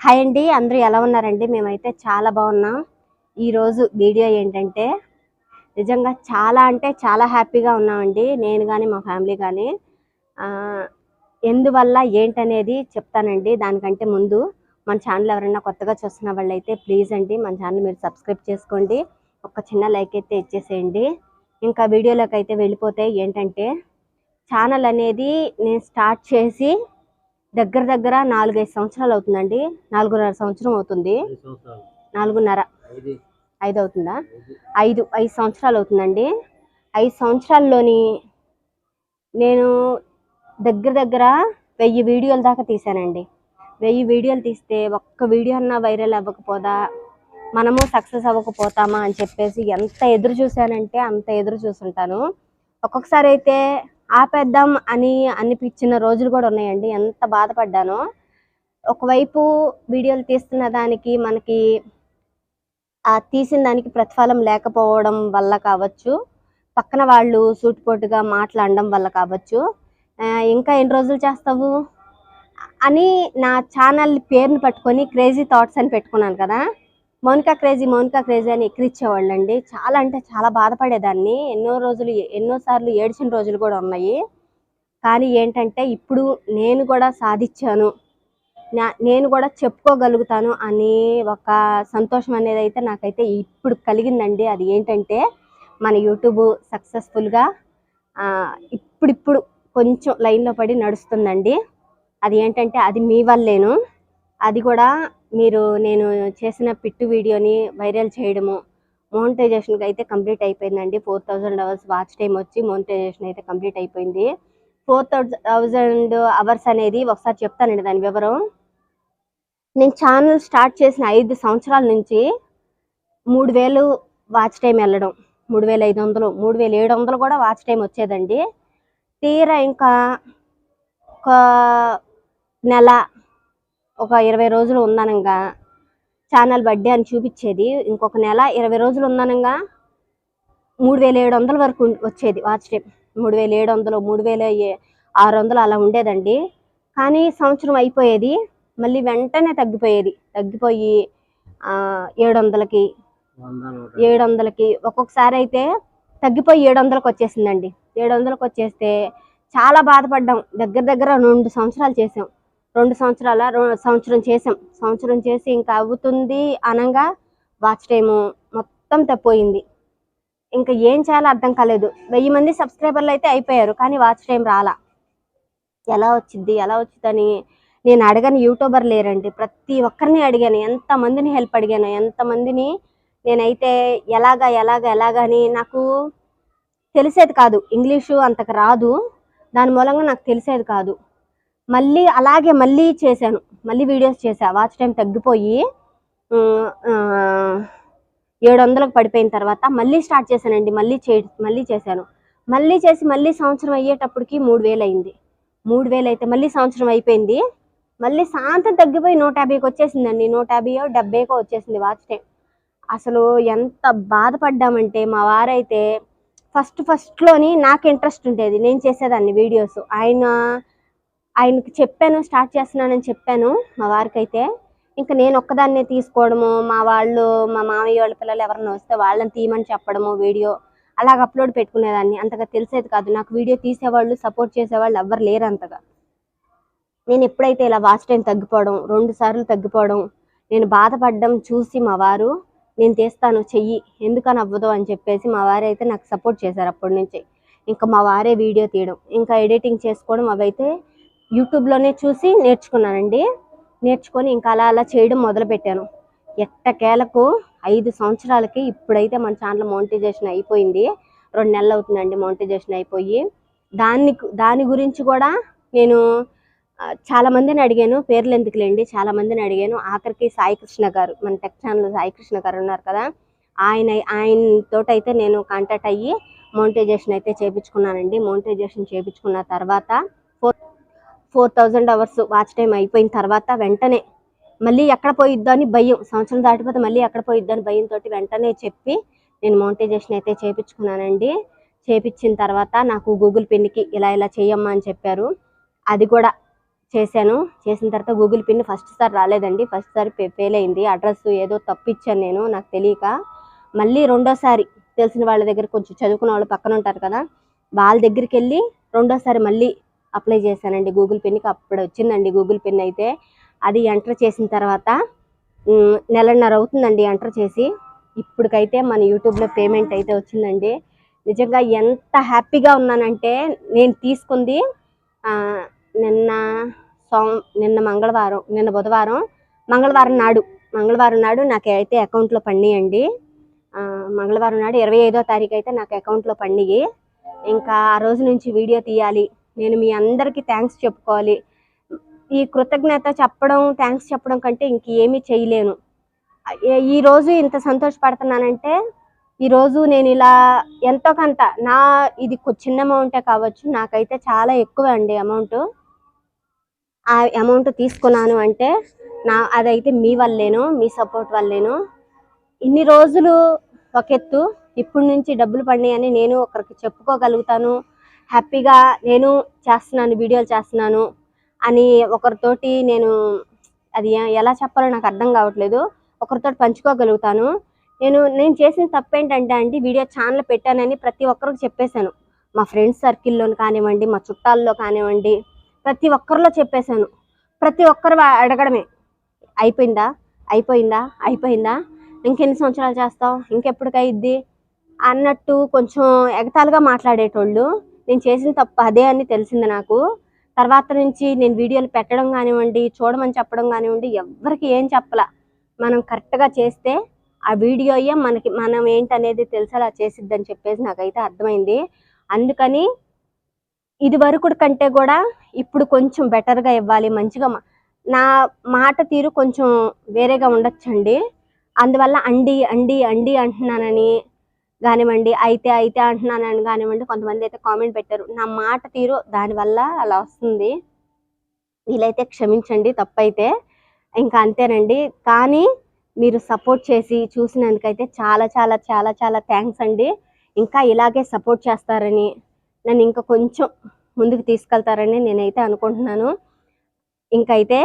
Hi అండి అందరూ ఎలా ఉన్నారండి? మేమైతే చాలా బాగున్నాం. ఈరోజు వీడియో ఏంటంటే నిజంగా చాలా అంటే చాలా హ్యాపీగా ఉన్నామండి. నేను కానీ మా ఫ్యామిలీ కానీ ఎందువల్ల ఏంటనేది చెప్తానండి. దానికంటే ముందు మన ఛానల్ ఎవరైనా కొత్తగా చూస్తున్న వాళ్ళైతే ప్లీజ్ అండి మన ఛానల్ మీరు సబ్స్క్రైబ్ చేసుకోండి. ఒక చిన్న లైక్ అయితే ఇచ్చేసేయండి. ఇంకా వీడియోలోకి అయితే వెళ్ళిపోతే ఏంటంటే ఛానల్ అనేది నేను స్టార్ట్ చేసి దగ్గర దగ్గర నాలుగైదు సంవత్సరాలు అవుతుందండి. నాలుగున్నర సంవత్సరం అవుతుంది. నాలుగున్నర. ఐదు. అవుతుందా? ఐదు. ఐదు ఐదు సంవత్సరాలు అవుతుందండి. ఐదు సంవత్సరాల్లోని నేను దగ్గర దగ్గర వెయ్యి వీడియోల దాకా తీసానండి వెయ్యి వీడియోలు తీస్తే ఒక్క వీడియో అన్నా వైరల్ అవ్వకపోదా? మనము సక్సెస్ అవ్వకపోతామా అని చెప్పేసి ఎంత ఎదురు చూశానంటే అంత ఎదురు చూసుంటాను. ఒక్కొక్కసారి అయితే ఆపేద్దాం అని అనిపించిన రోజులు కూడా ఉన్నాయండి. ఎంత బాధపడ్డానో. ఒకవైపు వీడియోలు తీస్తున్న దానికి మనకి ఆ తీసిన దానికి ప్రతిఫలం లేకపోవడం వల్ల కావచ్చు పక్కన వాళ్ళు సూటిపోటుగా మాట్లాడడం వల్ల కావచ్చు. ఇంకా ఎన్ని రోజులు చేస్తావు? అని నా ఛానల్ పేరుని పట్టుకొని క్రేజీ థాట్స్ అని పెట్టుకున్నాను కదా. మౌనికా క్రేజీ మౌనికా క్రేజీ అని ఎక్కిరిచ్చేవాళ్ళు అండి చాలా అంటే చాలా బాధపడేదాన్ని. ఎన్నో రోజులు ఎన్నోసార్లు ఏడ్చిన రోజులు కూడా ఉన్నాయి. కానీ ఏంటంటే ఇప్పుడు నేను కూడా సాధించాను. నేను కూడా చెప్పుకోగలుగుతాను అని ఒక సంతోషం అనేది అయితే నాకైతే ఇప్పుడు కలిగిందండి. అది ఏంటంటే మన యూట్యూబ్ సక్సెస్ఫుల్గా ఇప్పుడిప్పుడు కొంచెం లైన్లో పడి నడుస్తుందండి. అది ఏంటంటే అది మీ వల్లేను. అది కూడా మీరు నేను చేసిన పిట్టు వీడియోని వైరల్ చేయడము మోనిటైజేషన్కి అయితే కంప్లీట్ అయిపోయిందండి. Four thousand hours watch time వచ్చి మోనిటైజేషన్ అయితే కంప్లీట్ అయిపోయింది. ఫోర్ థౌజండ్ అవర్స్ అనేది ఒకసారి చెప్తానండి దాని వివరం. నేను ఛానల్ స్టార్ట్ చేసిన ఐదు సంవత్సరాల నుంచి మూడు వేలు వాచ్ టైం వెళ్ళడం మూడు వేల ఐదు వందలు మూడు వేల ఏడు వందలు కూడా వాచ్ టైం వచ్చేదండి. తీరా ఇంకా ఒక నెల ఒక ఇరవై రోజులు ఉందనంగా ఛానల్ బర్త్డే అని చూపించేది. ఇంకొక నెల ఇరవై రోజులు ఉందనంగా మూడు వేల ఏడు వందల వరకు వచ్చేది వాచ్ టైం మూడు వేల ఏడు వందలు మూడు వేల ఆరు వందలు అలా ఉండేదండి. కానీ సంవత్సరం అయిపోయేది. మళ్ళీ వెంటనే తగ్గిపోయేది. తగ్గిపోయి ఏడు వందలకి ఏడు వందలకి ఒక్కొక్కసారి అయితే తగ్గిపోయి ఏడు వందలకు వచ్చేసిందండి. ఏడు వందలకు వచ్చేస్తే చాలా బాధపడ్డాం. దగ్గర దగ్గర రెండు సంవత్సరాలు చేసాం. రెండు సంవత్సరాల సంవత్సరం చేసాం సంవత్సరం చేసి ఇంకా అవుతుంది అనగా వాచ్ టైము మొత్తం తప్పిపోయింది ఇంకా ఏం చేయాలో అర్థం కాలేదు. వెయ్యి మంది సబ్స్క్రైబర్లు అయితే అయిపోయారు కానీ వాచ్ టైం రాలా. ఎలా వచ్చింది ఎలా వచ్చిందని నేను అడగని యూట్యూబర్ లేరండి. ప్రతి ఒక్కరిని అడిగాను ఎంతమందిని హెల్ప్ అడిగాను ఎంతమందిని నేనైతే ఎలాగా ఎలాగా ఎలాగా అని నాకు తెలిసేది కాదు. ఇంగ్లీషు అంతకు రాదు. దాని మూలంగా నాకు తెలిసేది కాదు. మళ్ళీ అలాగే మళ్ళీ చేశాను. మళ్ళీ వీడియోస్ చేశా. వాచ్ టైం తగ్గిపోయి ఏడు వందలకు పడిపోయిన తర్వాత మళ్ళీ స్టార్ట్ చేశానండి. మళ్ళీ చే మళ్ళీ చేశాను. మళ్ళీ చేసి మళ్ళీ సంవత్సరం అయ్యేటప్పటికి మూడు వేలు అయింది. మూడు వేలు అయితే మళ్ళీ సంవత్సరం అయిపోయింది. మళ్ళీ సాయంత్రం తగ్గిపోయి నూట యాభైకి వచ్చేసిందండి. నూట యాభైయో డెబ్బైకో వచ్చేసింది వాచ్ టైం అసలు ఎంత బాధపడ్డామంటే మా వారైతే ఫస్ట్ ఫస్ట్లోని నాకు ఇంట్రెస్ట్ ఉండేది. నేను చేసేదాన్ని వీడియోస్ ఆయన ఆయనకి చెప్పాను స్టార్ట్ చేస్తున్నానని చెప్పాను మా వారికి అయితే ఇంకా నేను ఒక్కదాన్నే తీసుకోవడము మా వాళ్ళు మా మామయ్య వాళ్ళ పిల్లలు ఎవరన్నా వస్తే వాళ్ళని తీయమని చెప్పడము వీడియో అలాగ అప్లోడ్ పెట్టుకునేదాన్ని. అంతగా తెలిసేది కాదు. నాకు వీడియో తీసేవాళ్ళు సపోర్ట్ చేసేవాళ్ళు ఎవ్వరు లేరు అంతగా. నేను ఎప్పుడైతే ఇలా వాచ్ టైం తగ్గిపోవడం రెండు సార్లు తగ్గిపోవడం నేను బాధపడడం చూసి మా వారు నేను తీస్తాను చెయ్యి ఎందుకని అవ్వదు? అని చెప్పేసి మా వారు అయితే నాకు సపోర్ట్ చేశారు అప్పటి నుంచి. ఇంకా మా వారే వీడియో తీయడం ఇంకా ఎడిటింగ్ చేసుకోవడం అవైతే యూట్యూబ్లోనే చూసి నేర్చుకున్నానండి. నేర్చుకొని ఇంకా అలా అలా చేయడం మొదలుపెట్టాను. ఎట్టకేలకు ఐదు సంవత్సరాలకి ఇప్పుడైతే మన ఛానల్ మోనిటైజేషన్ అయిపోయింది. రెండు నెలలు అవుతుందండి మోనిటైజేషన్ అయిపోయి. దాన్ని దాని గురించి కూడా నేను చాలామందిని చాలా మందిని అడిగాను. పేర్లు ఎందుకులేండి? చాలా మందిని అడిగాను. ఆఖరికి సాయికృష్ణ గారు మన టెక్ ఛానల్ సాయికృష్ణ గారు ఉన్నారు కదా. ఆయన ఆయనతోటైతే నేను కాంటాక్ట్ అయ్యి మోనిటైజేషన్ అయితే చేపించుకున్నానండి. మోనిటైజేషన్ చేపించుకున్న తర్వాత four thousand hours watch time అయిపోయిన తర్వాత వెంటనే మళ్ళీ ఎక్కడ పోయిద్దో అని భయం. సంవత్సరం దాటిపోతే మళ్ళీ ఎక్కడ పోయిద్దో అని భయంతో వెంటనే చెప్పి నేను మోనిటైజేషన్ అయితే చేపించుకున్నానండి. చేపించిన తర్వాత నాకు గూగుల్ పిన్కి ఇలా ఇలా చేయమ్మా అని చెప్పారు. అది కూడా చేశాను. చేసిన తర్వాత గూగుల్ పిన్ ఫస్ట్ సారి రాలేదండి. ఫస్ట్ సారి ఫెయిల్ అయింది. అడ్రస్ ఏదో తప్పించాను నేను నాకు తెలియక. మళ్ళీ రెండోసారి తెలిసిన వాళ్ళ దగ్గర కొంచెం చదువుకున్న వాళ్ళు పక్కన ఉంటారు కదా వాళ్ళ దగ్గరికి వెళ్ళి రెండోసారి మళ్ళీ అప్లై చేశానండి. గూగుల్ పిన్కి అప్పుడు వచ్చిందండి. గూగుల్ పిన్ అయితే అది ఎంటర్ చేసిన తర్వాత నెలన్నర అవుతుందండి ఎంటర్ చేసి. ఇప్పటికైతే మన యూట్యూబ్లో పేమెంట్ అయితే వచ్చిందండి. నిజంగా ఎంత హ్యాపీగా ఉన్నానంటే నేను తీసుకుంది నిన్న సోమ నిన్న మంగళవారం నిన్న బుధవారం మంగళవారం నాడు. మంగళవారం నాడు నాకు అయితే అకౌంట్లో పండియండి మంగళవారం నాడు ఇరవై ఐదో తారీఖు అయితే నాకు అకౌంట్లో పండిగి ఇంకా ఆ రోజు నుంచి వీడియో తీయాలి. నేను మీ అందరికీ థ్యాంక్స్ చెప్పుకోవాలి. ఈ కృతజ్ఞత చెప్పడం థ్యాంక్స్ చెప్పడం కంటే ఇంకేమీ చేయలేను. ఈరోజు ఈ రోజు ఇంత సంతోషపడుతున్నానంటే ఈ రోజు నేను ఇలా ఎంతో కొంత నా ఇది చిన్న అమౌంటే కావచ్చు నాకైతే చాలా ఎక్కువ అండి అమౌంట్ ఆ అమౌంట్ తీసుకున్నాను అంటే నా అదైతే మీ వల్లేను మీ సపోర్ట్ వల్లేను. ఇన్ని రోజులు ఒక ఎత్తు ఇప్పటి నుంచి డబ్బులు పడినాయని నేను ఒకరికి చెప్పుకోగలుగుతాను. హ్యాపీగా నేను చేస్తున్నాను వీడియోలు చేస్తున్నాను అని ఒకరితోటి నేను అది ఎలా చెప్పాలో నాకు అర్థం కావట్లేదు. ఒకరితో పంచుకోగలుగుతాను. నేను నేను చేసిన తప్పు ఏంటంటే అండి వీడియో ఛానల్ పెట్టానని ప్రతి ఒక్కరికి చెప్పేశాను. మా ఫ్రెండ్స్ సర్కిల్లో కానివ్వండి మా చుట్టాల్లో కానివ్వండి ప్రతి ఒక్కరిలో చెప్పేశాను. ప్రతి ఒక్కరు అడగడమే. అయిపోయిందా? అయిపోయిందా? అయిపోయిందా? ఇంకెన్ని సంవత్సరాలు చేస్తావు? ఇంకెప్పటికైద్ది అన్నట్టు కొంచెం ఎగతాళిగా మాట్లాడేటోళ్ళు నేను చేసిన తప్పు అదే అని తెలిసింది నాకు. తర్వాత నుంచి నేను వీడియోలు పెట్టడం కానివ్వండి చూడమని చెప్పడం కానివ్వండి ఎవ్వరికి ఏం చెప్పలా. మనం కరెక్ట్గా చేస్తే ఆ వీడియోయే మనకి మనం ఏంటనేది తెలిసేలా చేసిద్ది అని చెప్పేసి నాకైతే అర్థమైంది. అందుకని ఇది వరకు కంటే కూడా ఇప్పుడు కొంచెం బెటర్గా ఇవ్వాలి మంచిగా నా మాట తీరు కొంచెం వేరేగా ఉండొచ్చండి. అందువల్ల అండి అండి అండి అంటున్నానని కానివ్వండి అయితే అయితే అంటున్నానని కానివ్వండి కొంతమంది అయితే కామెంట్ పెట్టారు. నా మాట తీరు దానివల్ల అలా వస్తుంది. వీలైతే క్షమించండి తప్పైతే. ఇంకా అంతేనండి. కానీ మీరు సపోర్ట్ చేసి చూసినందుకైతే చాలా చాలా చాలా చాలా థ్యాంక్స్ అండి. ఇంకా ఇలాగే సపోర్ట్ చేస్తారని నన్ను ఇంకా కొంచెం ముందుకు తీసుకెళ్తారని నేనైతే అనుకుంటున్నాను. ఇంకైతే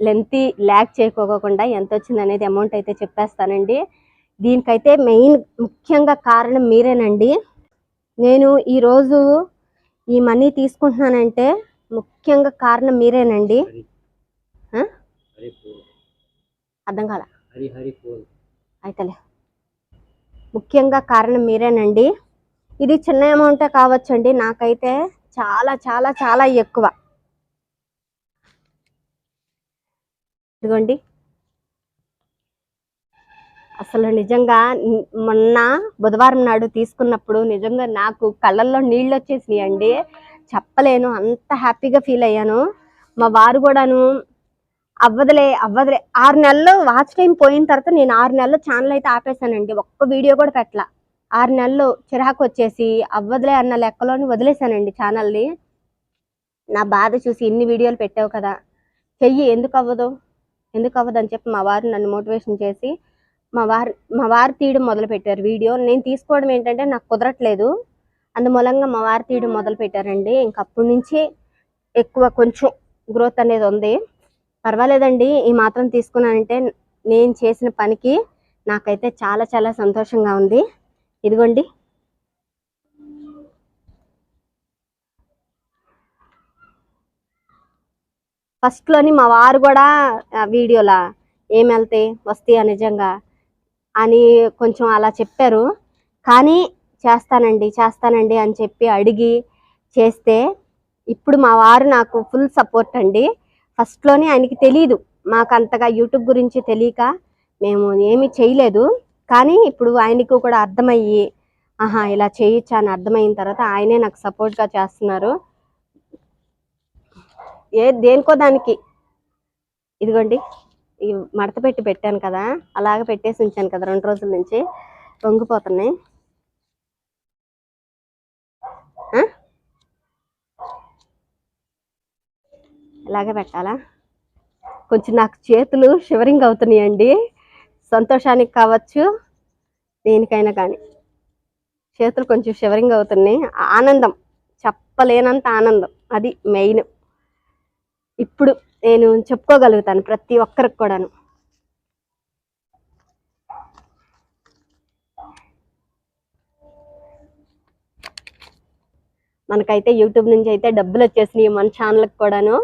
లెంతీ ల్యాక్ చేయకోకుండా ఎంత వచ్చింది అనేది అమౌంట్ అయితే చెప్పేస్తానండి. దీనికైతే మెయిన్ ముఖ్యంగా కారణం మీరేనండి. నేను ఈరోజు ఈ మనీ తీసుకుంటున్నానంటే ముఖ్యంగా కారణం మీరేనండి. అర్థం కాల? అయితలే. ముఖ్యంగా కారణం మీరేనండి. ఇది చిన్న అమౌంటే కావచ్చండి. నాకైతే చాలా చాలా చాలా ఎక్కువ. ఇదిగోండి. అసలు నిజంగా మొన్న బుధవారం నాడు తీసుకున్నప్పుడు నిజంగా నాకు కళ్ళల్లో నీళ్ళు వచ్చేసినాయి అండి చెప్పలేను అంత హ్యాపీగా ఫీల్ అయ్యాను. మా వారు కూడాను అవ్వదులే అవ్వదులే. ఆరు నెలలు వాచ్ టైం పోయిన తర్వాత నేను ఆరు నెలలు ఛానల్ అయితే ఆపేశానండి. ఒక్క వీడియో కూడా పెట్టలా. ఆరు నెలలు చిరాకు వచ్చేసి అవ్వదులే అన్న లెక్కలోని వదిలేశానండి ఛానల్ని. నా బాధ చూసి ఇన్ని వీడియోలు పెట్టావు కదా. చెయ్యి ఎందుకు అవ్వదు ఎందుకు అవ్వదు అని చెప్పి మా వారు నన్ను మోటివేషన్ చేసి మా వారు మా వారు తీయడం మొదలు పెట్టారు వీడియో నేను తీసుకోవడం ఏంటంటే నాకు కుదరట్లేదు. అందుమూలంగా మా వారు తీయడం మొదలు పెట్టారండి ఇంక అప్పటి నుంచి ఎక్కువ కొంచెం గ్రోత్ అనేది ఉంది. పర్వాలేదండి. ఈ మాత్రం తీసుకున్నానంటే నేను చేసిన పనికి నాకైతే చాలా చాలా సంతోషంగా ఉంది. ఇదిగోండి. ఫస్ట్లోని మా వారు కూడా వీడియోలా ఏం వెళ్తాయి వస్తాయా నిజంగా? అని కొంచెం అలా చెప్పారు. కానీ చేస్తానండి చేస్తానండి అని చెప్పి అడిగి చేస్తే ఇప్పుడు మా వారు నాకు ఫుల్ సపోర్ట్ అండి. ఫస్ట్లోనే ఆయనకి తెలియదు మాకు అంతగా యూట్యూబ్ గురించి తెలియక మేము ఏమీ చేయలేదు. కానీ ఇప్పుడు ఆయనకు కూడా అర్థమయ్యి ఆహా ఇలా చేయొచ్చా అని అర్థమైన తర్వాత ఆయనే నాకు సపోర్ట్గా చేస్తున్నారు. ఏ దేనికో దానికి. ఇదిగోండి. ఈ మడత పెట్టి పెట్టాను కదా అలాగ పెట్టేసి ఉంచాను కదా రెండు రోజుల నుంచి. వంగిపోతున్నాయి ఇలాగే పెట్టాలా? కొంచెం నాకు చేతులు షివరింగ్ అవుతున్నాయండి. సంతోషానికి కావచ్చు దేనికైనా కానీ. చేతులు కొంచెం షివరింగ్ అవుతున్నాయి. ఆనందం చెప్పలేనంత ఆనందం. అది మెయిన్. ఇప్పుడు నేను చెప్పుకోగలుగుతాను ప్రతి ఒక్కరికి కూడాను. మనకైతే యూట్యూబ్ నుంచి అయితే డబ్బులు వచ్చేసినాయి మన ఛానల్కి కూడాను.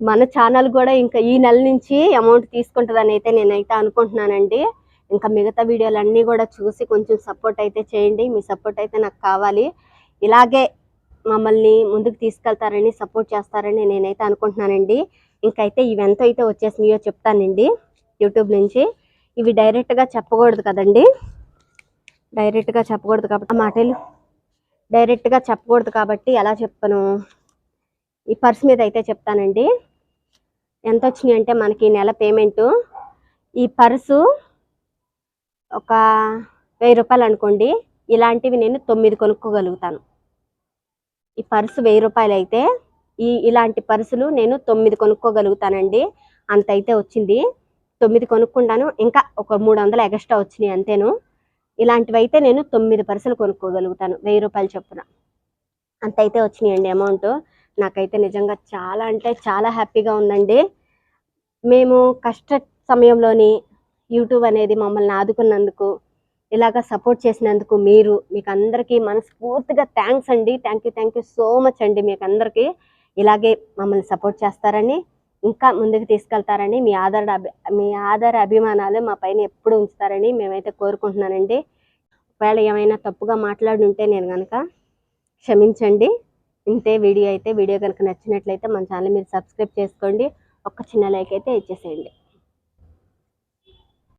మన ఛానల్ కూడా ఇంకా ఈ నెల నుంచి అమౌంట్ తీసుకుంటుందని అయితే నేనైతే అనుకుంటున్నానండి. ఇంకా మిగతా వీడియోలు అన్నీ కూడా చూసి కొంచెం సపోర్ట్ అయితే చేయండి. మీ సపోర్ట్ అయితే నాకు కావాలి. ఇలాగే మమ్మల్ని ముందుకు తీసుకెళ్తారని సపోర్ట్ చేస్తారని నేనైతే అనుకుంటున్నానండి. ఇంకైతే ఇవి ఎంత అయితే వచ్చేసినాయో చెప్తానండి. యూట్యూబ్ నుంచి ఇవి డైరెక్ట్గా చెప్పకూడదు కదండి. డైరెక్ట్గా చెప్పకూడదు కాబట్టి మాటలు డైరెక్ట్గా చెప్పకూడదు కాబట్టి ఎలా చెప్పను ఈ పర్స్ మీద అయితే చెప్తానండి. ఎంత వచ్చినాయి అంటే మనకి ఈ నెల పేమెంటు. ఈ పర్సు ఒక వెయ్యి రూపాయలు అనుకోండి. ఇలాంటివి నేను తొమ్మిది కొనుక్కోగలుగుతాను. ఈ పర్సు వెయ్యి రూపాయలు అయితే ఈ ఇలాంటి పర్సులు నేను తొమ్మిది కొనుక్కోగలుగుతానండి. అంత అయితే వచ్చింది. తొమ్మిది కొనుక్కుంటాను. ఇంకా ఒక మూడు వందలు ఎక్స్ట్రా వచ్చినాయి అంతేను. ఇలాంటివి అయితే నేను తొమ్మిది పర్సులు కొనుక్కోగలుగుతాను వెయ్యి రూపాయలు చొప్పున. అంత అయితే వచ్చినాయండి అమౌంట్. నాకైతే నిజంగా చాలా అంటే చాలా హ్యాపీగా ఉందండి. మేము కష్ట సమయంలోని యూట్యూబ్ అనేది మమ్మల్ని ఆదుకున్నందుకు ఇలాగ సపోర్ట్ చేసినందుకు మీరు మీకు అందరికీ మనస్ఫూర్తిగా థ్యాంక్స్ అండి. Thank you thank you so much అండి మీకు అందరికీ ఇలాగే మమ్మల్ని సపోర్ట్ చేస్తారని ఇంకా ముందుకు తీసుకెళ్తారని మీ ఆధార అభి మీ ఆధార అభిమానాలు మా పైన ఎప్పుడు ఉంచుతారని మేమైతే కోరుకుంటున్నానండి. ఒకవేళ ఏమైనా తప్పుగా మాట్లాడి ఉంటే నేను కనుక క్షమించండి. ఇంతే వీడియో అయితే వీడియో కనుక నచ్చినట్లయితే మన ఛానల్ మీరు సబ్స్క్రైబ్ చేసుకోండి. ఒక్క చిన్న లైక్ అయితే ఇచ్చేసేయండి.